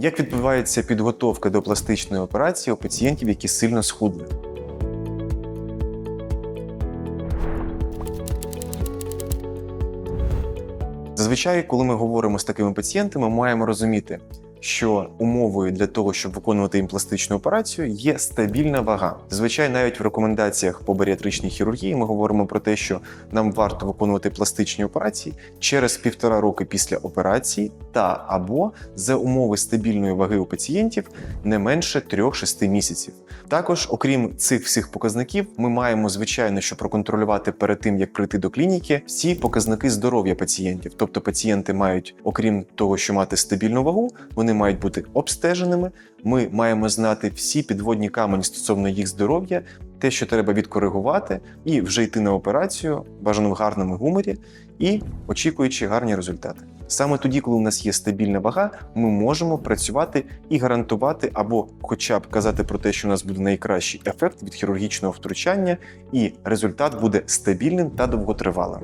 Як відбувається підготовка до пластичної операції у пацієнтів, які сильно схудли? Зазвичай, коли ми говоримо з такими пацієнтами, маємо розуміти, що умовою для того, щоб виконувати їм пластичну операцію, є стабільна вага. Зазвичай, навіть в рекомендаціях по баріатричній хірургії ми говоримо про те, що нам варто виконувати пластичні операції через півтора роки після операції, та або за умови стабільної ваги у пацієнтів не менше 3-6 місяців. Також, окрім цих всіх показників, ми маємо звичайно, що проконтролювати перед тим, як прийти до клініки, всі показники здоров'я пацієнтів. Тобто пацієнти мають, окрім того, що мати стабільну вагу, вони мають бути обстеженими. Ми маємо знати всі підводні камені стосовно їх здоров'я, те, що треба відкоригувати, і вже йти на операцію, бажано в гарному гуморі і очікуючи гарні результати. Саме тоді, коли у нас є стабільна вага, ми можемо працювати і гарантувати, або хоча б казати про те, що у нас буде найкращий ефект від хірургічного втручання, і результат буде стабільним та довготривалим.